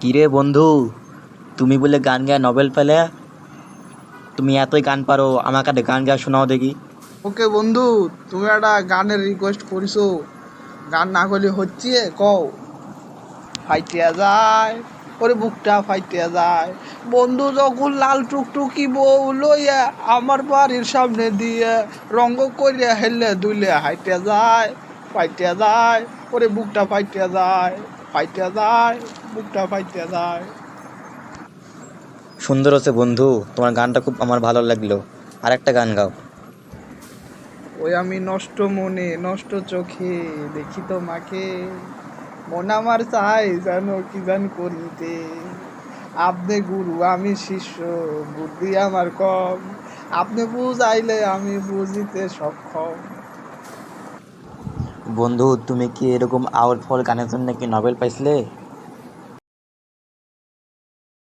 কিরে বন্ধু, তুমি বলে গান গায়ে নভেল পেলে? তুমি এতই গান পারো, আমাকে একটা গান গায়ে শোনাও দেখি। ওকে বন্ধু, তুমি একটা গানের রিকোয়েস্ট করিছো। গান না করলে হচ্ছে, কও। ফাইটিয়া যায়, ওরে বুকটা ফাইটিয়া যায়। বন্ধু, যখন লাল টুকটুকি বউ লইয়া আমার বাড়ির সামনে দিয়ে রঙ্গ করিয়া হেললে দুইলে হাইটিয়া যায়, ফাইটিয়া যায়, ওরে বুকটা ফাইটিয়া যায়। ফাইটিয়া যায় বুকটা ফাইটিয়া যায়। সুন্দর হচ্ছে বন্ধু তোমার গানটা খুব আমার ভালো লাগল। আর একটা গান গাও। ওই আমি নষ্ট মনে নষ্ট চোখে দেখি তো মাকে মন আমার চাই জানো কি জান করিতে। আপনি গুরু আমি শিষ্য বুদ্ধি আমার কম। আপনি বুঝাইলে আমি বুঝিতে সক্ষম। বন্ধু তুমি কি এরকম আউল ফল গানের জন্য কি নোবেল পাইছিলে?